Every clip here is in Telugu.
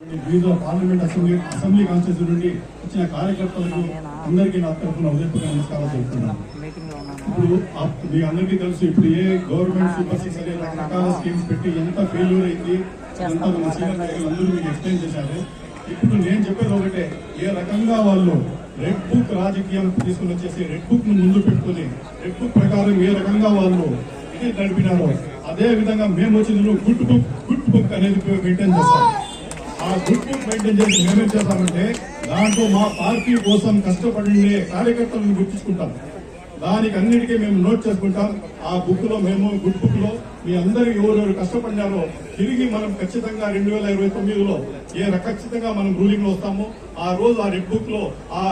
బీజో పార్లమెంట్ అసెంబ్లీ అసెంబ్లీ కాన్స్టిట్యూన్సీ నుండి వచ్చిన కార్యకర్తలకు అందరికీ నా తరఫున ఉదయపూర్వక నమస్కారాలు చెప్తున్నాను ఇప్పుడు మీ అందరికీ తెలుసు ఇప్పుడు ఏ గవర్నమెంట్ సూపర్ సిక్స్ అనే రకరకాల స్కీమ్స్ పెట్టి ఎంత ఫెయిల్యూర్ అయింది ఎంత మన సీనియర్ నాయకులు అందరూ మీకు ఎక్స్ప్లెయిన్ చేశారు. ఇప్పుడు నేను చెప్పేది ఒకటే ఏ రకంగా వాళ్ళు రెడ్ బుక్ రాజకీయం తీసుకుని వచ్చేసి రెడ్ బుక్ను ముందు పెట్టుకుని రెడ్ బుక్ ప్రకారం ఏ రకంగా వాళ్ళు ఇది నడిపినారో అదే విధంగా మేము వచ్చింది గుడ్ బుక్ గుడ్ బుక్ అనేది మెయింటైన్ చేస్తాం. ఆ గుడ్ బుక్ మెయింటైన్ చేసి మేమేం చేస్తామంటే దాంట్లో మా పార్టీ కోసం కష్టపడి కార్యకర్తలను గుర్తించుకుంటాం. దానికి అన్నిటికీ మేము నోట్ చేసుకుంటాం. ఆ బుక్లో మేము గుడ్ బుక్లో మీ అందరూ ఎవరెవరు కష్టపడినారో తిరిగి మనం ఖచ్చితంగా రెండు వేల ఇరవై తొమ్మిదిలో ఏ ఖచ్చితంగా మనం రూలింగ్లో వస్తామో ఆ రోజు ఆ రెడ్ బుక్లో ఆ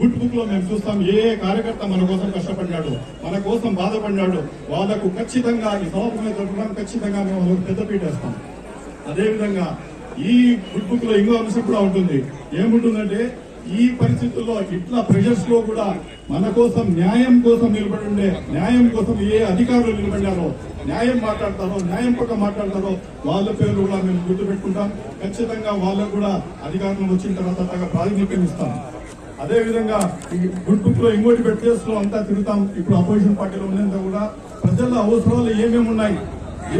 గుడ్ బుక్లో మేము చూస్తాం ఏ కార్యకర్త మన కోసం కష్టపడినాడు మన కోసం బాధపడినాడు. వాళ్ళకు ఖచ్చితంగా ఈ సభకు ఖచ్చితంగా మేము పెద్దపీట వేస్తాం. అదేవిధంగా ఈ గుడ్ బుక్లో ఇంకో అంశం కూడా ఉంటుంది. ఏముంటుందంటే ఈ పరిస్థితుల్లో ఇట్లా ప్రెషర్స్లో కూడా మన కోసం న్యాయం కోసం నిలబడి ఉండే న్యాయం కోసం ఏ అధికారులు నిలబడ్డారో న్యాయం మాట్లాడతారో న్యాయం పక్క మాట్లాడతారో వాళ్ళ పేర్లు కూడా మేము గుర్తుపెట్టుకుంటాం. ఖచ్చితంగా వాళ్ళకు కూడా అధికారులు వచ్చిన తర్వాత తగ్గ ప్రాతినిధ్యం ఇస్తాం. అదేవిధంగా ఈ గుడ్ బుక్లో ఇంకోటి పెట్టేస్లో అంతా తిరుగుతాం. ఇప్పుడు అపోజిషన్ పార్టీలో ఉన్నంత కూడా ప్రజల అవసరాలు ఏమేమి ఉన్నాయి?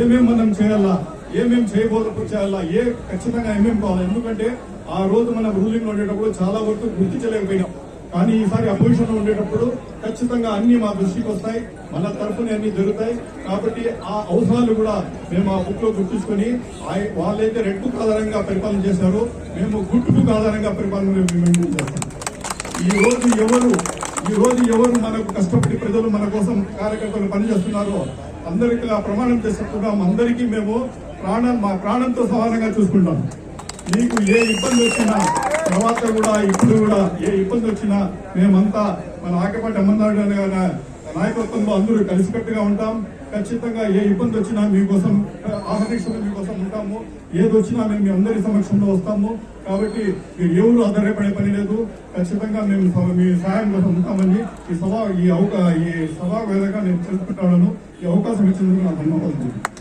ఏమేమి మనం చేయాలా? ఏమేమి చేయబోదు చేయాలా ఏ ఖచ్చితంగా ఏమేమి కావాలి? ఎందుకంటే ఆ రోజు మనం రూలింగ్ ఉండేటప్పుడు చాలా వరకు గుర్తించలేకపోయినాం కానీ ఈసారి అపోజిషన్లో ఉండేటప్పుడు ఖచ్చితంగా అన్ని మా దృష్టికి వస్తాయి. మన తరఫున అన్ని జరుగుతాయి. కాబట్టి ఆ అవసరాలు కూడా మేము ఆ బుక్లో గుర్తించుకుని ఆ- వాళ్ళైతే రెడ్ బుక్ ఆధారంగా పరిపాలన చేశారు. మేము గుడ్ బుక్ ఆధారంగా పరిపాలన మెయింటైన్ చేస్తాం. ఈ రోజు ఎవరు ఈ రోజు ఎవరు మనకు కష్టపడి ప్రజలు మన కోసం కార్యకర్తలు పనిచేస్తున్నారో అందరికీ ఆ ప్రమాణం చేసుకుంటాం అందరికీ మేము ప్రాణం మా ప్రాణంతో సమానంగా చూసుకుంటాం. మీకు ఏ ఇబ్బంది వచ్చినా తర్వాత కూడా ఇప్పుడు కూడా ఏ ఇబ్బంది వచ్చినా మేమంతా మన ఆకపాటి అమ్మనాడు నాయకత్వంలో అందరూ కలిసికట్టుగా ఉంటాం. ఖచ్చితంగా ఏ ఇబ్బంది వచ్చినా మీకోసం ఆహ్వానించడం మీకోసం ఉంటాము. ఏది వచ్చినా మేము మీ అందరి సమక్షంలో వస్తాము. కాబట్టి మీరు ఎవరు ఆధారపడే పని లేదు. ఖచ్చితంగా మేము మీ సహాయం కోసం ఉంటామని ఈ సభ ఈ అవకా ఈ సభా వేదగా నేను తెలుసుకుంటాను ఈ అవకాశం ఇచ్చినందుకు నాకు ధన్యవాదాలు.